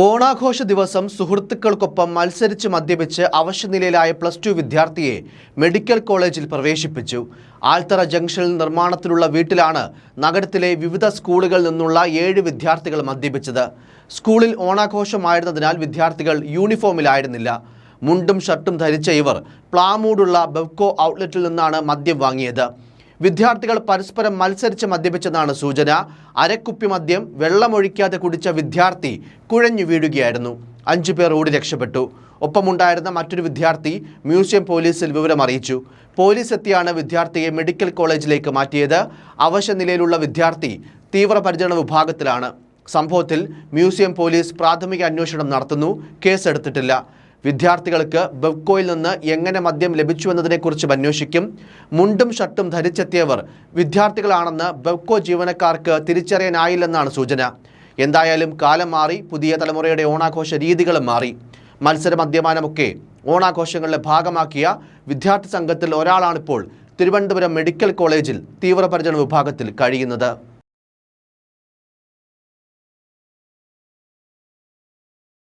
ഓണാഘോഷ ദിവസം സുഹൃത്തുക്കൾക്കൊപ്പം മത്സരിച്ച് മദ്യപിച്ച് അവശനിലയിലായ പ്ലസ് ടു വിദ്യാർത്ഥിയെ മെഡിക്കൽ കോളേജിൽ പ്രവേശിപ്പിച്ചു. ആൽത്തറ ജംഗ്ഷനിൽ നിർമ്മാണത്തിലുള്ള വീട്ടിലാണ് നഗരത്തിലെ വിവിധ സ്കൂളുകളിൽ നിന്നുള്ള ഏഴ് വിദ്യാർത്ഥികൾ മദ്യപിച്ചത്. സ്കൂളിൽ ഓണാഘോഷമായിരുന്നതിനാൽ വിദ്യാർത്ഥികൾ യൂണിഫോമിലായിരുന്നില്ല. മുണ്ടും ഷർട്ടും ധരിച്ച ഇവർ പ്ലാമൂടുള്ള ബെവ്കോ ഔട്ട്ലെറ്റിൽ നിന്നാണ് മദ്യം വാങ്ങിയത്. വിദ്യാർത്ഥികൾ പരസ്പരം മത്സരിച്ച് മദ്യപിച്ചെന്നാണ് സൂചന. അരക്കുപ്പി മദ്യം വെള്ളമൊഴിക്കാതെ കുടിച്ച വിദ്യാർത്ഥി കുഴഞ്ഞു വീഴുകയായിരുന്നു. അഞ്ചു പേർ ഓടി രക്ഷപ്പെട്ടു. ഒപ്പമുണ്ടായിരുന്ന മറ്റൊരു വിദ്യാർത്ഥി മ്യൂസിയം പോലീസിൽ വിവരം അറിയിച്ചു. പോലീസ് എത്തിയാണ് വിദ്യാർത്ഥിയെ മെഡിക്കൽ കോളേജിലേക്ക് മാറ്റിയത്. അവശനിലയിലുള്ള വിദ്യാർത്ഥി തീവ്രപരിചരണ വിഭാഗത്തിലാണ്. സംഭവത്തിൽ മ്യൂസിയം പോലീസ് പ്രാഥമിക അന്വേഷണം നടത്തുന്നു. കേസെടുത്തിട്ടില്ല. വിദ്യാർത്ഥികൾക്ക് ബെവ്കോയിൽ നിന്ന് എങ്ങനെ മദ്യം ലഭിച്ചുവെന്നതിനെക്കുറിച്ച് അന്വേഷിക്കും. മുണ്ടും ഷർട്ടും ധരിച്ചെത്തിയവർ വിദ്യാർത്ഥികളാണെന്ന് ബെവ്കോ ജീവനക്കാർക്ക് തിരിച്ചറിയാനായില്ലെന്നാണ് സൂചന. എന്തായാലും കാലം മാറി പുതിയ തലമുറയുടെ ഓണാഘോഷ രീതികളും മാറി. മത്സര മദ്യപാനമൊക്കെ ഓണാഘോഷങ്ങളുടെ ഭാഗമാക്കിയ വിദ്യാർത്ഥി സംഘത്തിൽ ഒരാളാണിപ്പോൾ തിരുവനന്തപുരം മെഡിക്കൽ കോളേജിൽ തീവ്രപരിചരണ വിഭാഗത്തിൽ കഴിയുന്നത്.